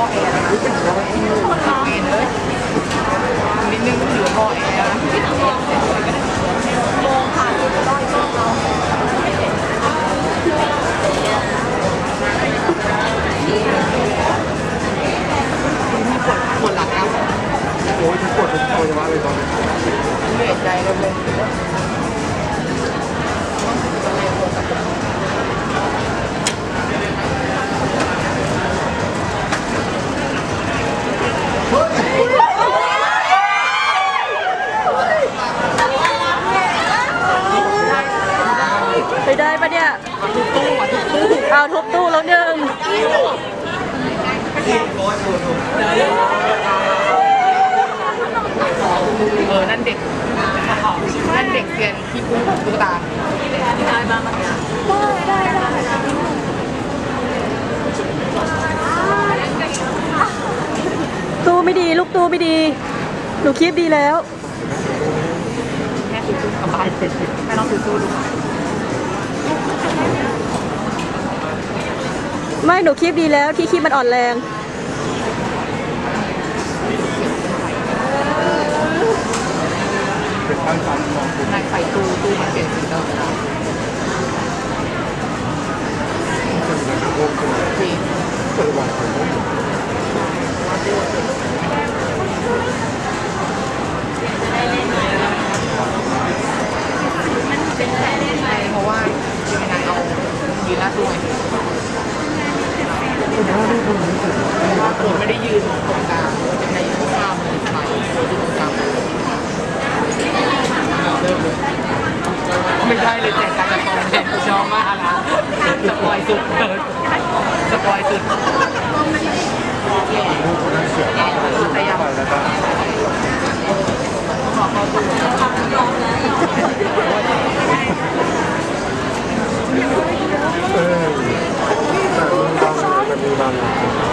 ท่อแอร์นะเมนเลยนิดนึงก็ถือท่อแอร์นะโมงผ่านไปได้ก็เรามีปวดปวดหลังนะโอ้ยปวดเป็นอวัยวะเลยตอนนี้เหนื่อยใจเลย ไปได้ปะเนี่ยทุกตู้อะทุกตู้เอาทุบตู้แล้วหนึ่งเออนั่นเด็กนั่นเด็กเรียนที่กุ้งตุ๊กตาตู้ไม่ดีลูกตู้ไม่ดี หนูคีบดีแล้วแม่ซื้อตู้กลับบ้านแม่ลองซื้อตู้ดู ไม่หนูคีบดีแล้วที่คีบมันอ่อนแรงเป็นตั้งใจมองคุณนายใส่ตู้ตู้มันเปลี่ยนสีตลอดเวลาจะมีการโกงคุณจริง ใช่เลยแจกการ์ตูนแบบชอบมากนะสปอยสุดสปอยสุดแต่อขอบคุณเออแต่มับางแต่าง